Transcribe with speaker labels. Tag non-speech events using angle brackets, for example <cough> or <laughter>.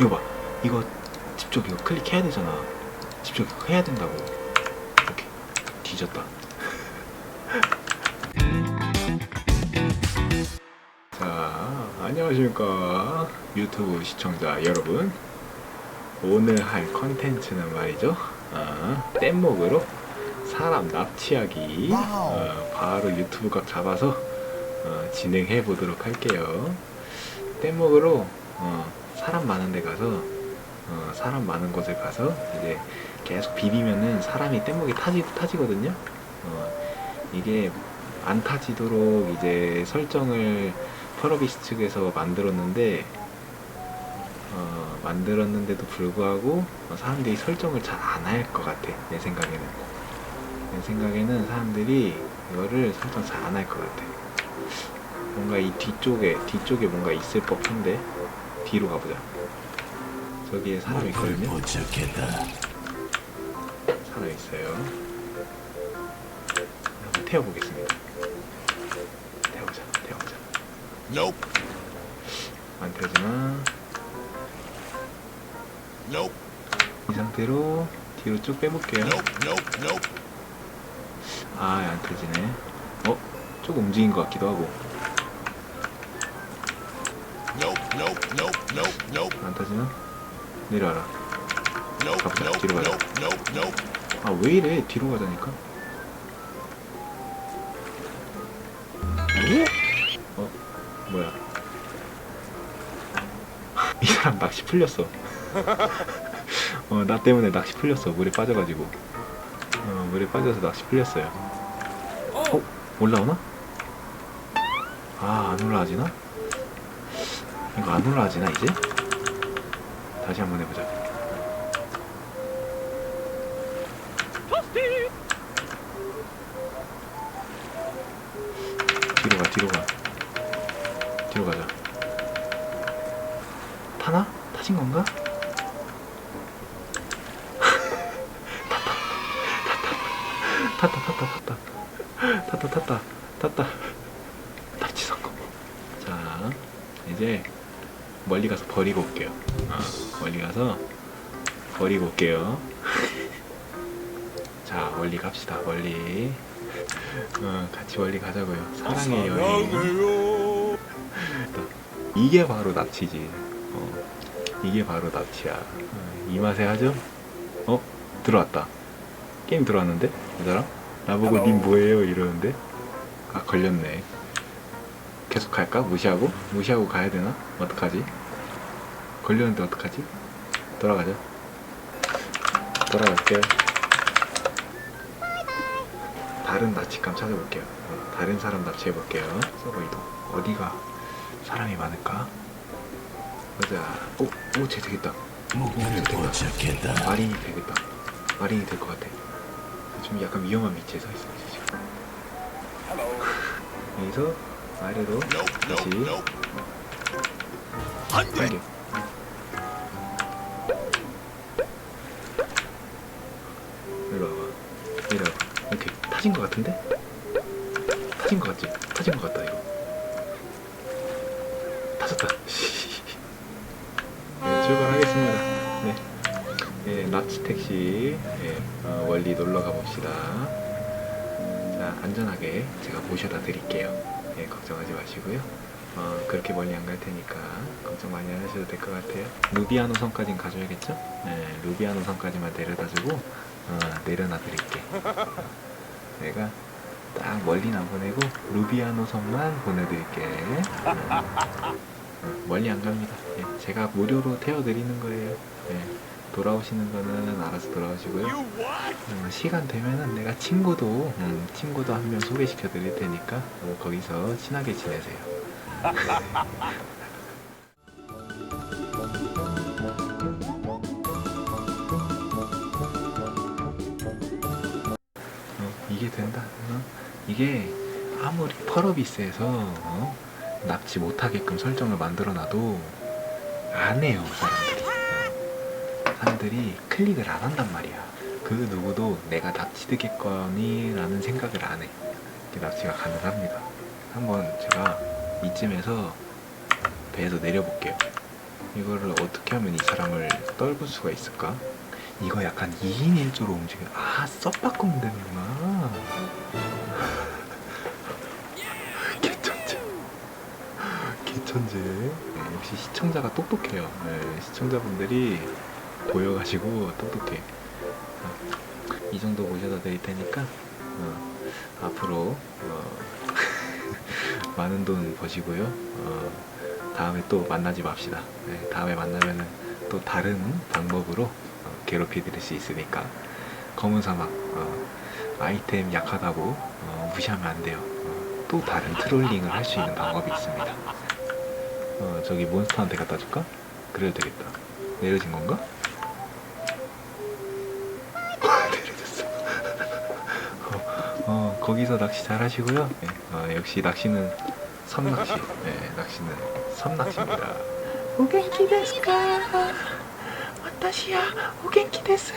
Speaker 1: 이거 봐. 이거 집중 이거 클릭해야 되잖아. 집중 이거 해야 된다고. 이렇게 뒤졌다. <laughs> 자, 안녕하십니까. 유튜브 시청자 여러분. 오늘 할 컨텐츠는 말이죠. 아, 뗏목으로 사람 납치하기. 어, 바로 유튜브 각 잡아서 어, 진행해 보도록 할게요. 뗏목으로 어, 사람 많은 데 가서 어, 사람 많은 곳에 가서 이제 계속 비비면은 사람이 뗏목이 타지, 타지거든요. 어, 이게 안 타지도록 이제 설정을 펄어비스 측에서 만들었는데 어, 만들었는데도 불구하고 어, 사람들이 설정을 잘 안 할 것 같아 내 생각에는. 내 생각에는 사람들이 이거를 설정 잘 안 할 것 같아. 뭔가 이 뒤쪽에 뒤쪽에 뭔가 있을 법한데 뒤로 가보자 저기에 사람 있거든요
Speaker 2: 도착했다.
Speaker 1: 사람 있어요 한번 태워보겠습니다 태워보자 태워보자
Speaker 2: Nope.
Speaker 1: 안 태우지만
Speaker 2: Nope.
Speaker 1: 이 상태로 뒤로 쭉 빼볼게요
Speaker 2: Nope. Nope. Nope.
Speaker 1: 아, 안 터지네. 어? 조금 움직인 것 같기도 하고. 안 터지나? 내려와라.
Speaker 2: Nope.
Speaker 1: 가보자. 뒤로 가자.
Speaker 2: Nope. Nope. Nope.
Speaker 1: 아, 왜 이래? 뒤로 가자니까? 어? 뭐야? <laughs> 이 사람 낚시 풀렸어. <laughs> 어, 나 때문에 낚시 풀렸어. 물에 빠져가지고. 어, 물에 빠져서 낚시 풀렸어요. 어? 올라오나? 아, 안 올라와지나? 이거 안 올라와지나, 이제? 다시 한번 해보자. 뒤로 가, 뒤로 가. 뒤로 가자. 타나? 타신 건가? 탔다, 탔다, 탔다, 탔다, 탔다, 탔다, 탔다. 납치 성공. 자, 이제 멀리 가서 버리고 올게요. 어, 멀리 가서 버리고 올게요. 자, 멀리 갑시다, 멀리. 어, 같이 멀리 가자고요. 사랑의 여행. 이게 바로 납치지. 어, 이게 바로 납치야. 어, 이 맛에 하죠? 어? 들어왔다. 게임 들어왔는데? 이 사람? 나보고. 님 뭐예요? 이러는데? 아, 걸렸네. 계속 갈까? 무시하고? 무시하고 가야 되나? 어떡하지? 걸렸는데 어떡하지? 돌아가자. 돌아갈게요. 다른 납치감 찾아볼게요. 어, 다른 사람 납치해볼게요. 서버 이동. 어디가 사람이 많을까? 보자. 오, 오, 쟤 되겠다.
Speaker 2: 목표를 도착했다.
Speaker 1: 마린이 되겠다. 마린이 될 것 같아. 좀 약간 위험한 위치에 서 있어. 여기서 아래로. 다시.
Speaker 2: 안 돼.
Speaker 1: 타진 것 같은데? 타진 것 같지? 타진 것 같다, 이거. 타졌다. <laughs> 네, 출발하겠습니다. 네. 네, 납치 택시 네, 어, 원리 놀러 가봅시다. 자, 안전하게 제가 모셔다 드릴게요. 네, 걱정하지 마시고요. 어, 그렇게 멀리 안 갈 테니까 걱정 많이 안 하셔도 될 것 같아요. 루비아노 섬까진 가줘야겠죠? 네, 루비아노 섬까지만 데려다주고 어, 내려놔 드릴게. 내가 딱 멀리는 안 보내고 루비아노 섬만 보내드릴게. 어, 어, 멀리 안 갑니다. 예, 제가 무료로 태워드리는 거예요. 예, 돌아오시는 거는 알아서 돌아오시고요. 음, 시간 되면은 내가 친구도 음, 친구도 한 명 소개시켜 드릴 테니까 어, 거기서 친하게 지내세요. <laughs> 이게 된다. 어? 이게 아무리 펄어비스에서 어? 납치 못하게끔 설정을 만들어놔도 안 해요 사람들이. 어. 사람들이 클릭을 안 한단 말이야. 그 누구도 내가 납치되겠거니라는 생각을 안 해. 납치가 가능합니다. 한번 제가 이쯤에서 배에서 내려볼게요. 이거를 어떻게 하면 이 사람을 떨굴 수가 있을까? 이거 약간 2인 1조로 움직여. 아, 썩 바꾸면 되는구나. 개천재. 개천재. 네, 역시 시청자가 똑똑해요. 네, 시청자분들이 보여가지고 똑똑해. 어, 이 정도 모셔다 드릴 테니까 어, 앞으로 어, <laughs> 많은 돈 버시고요. 어, 다음에 또 만나지 맙시다. 네, 다음에 만나면은 또 다른 방법으로 어, 괴롭히 드릴 수 있으니까 검은 사막 어, 아이템 약하다고 어, 무시하면 안 돼요. 어, 또 다른 트롤링을 할 수 있는 방법이 있습니다. 어, 저기 몬스터한테 갖다 줄까? 그래도 되겠다. 내려진 건가? <laughs> 어, 어, 거기서 낚시 잘 하시고요. 네, 어, 역시 낚시는 섬낚시. 네, 낚시는 섬낚시입니다. 오겐키 데스까? 와타시야 오겐키 데스.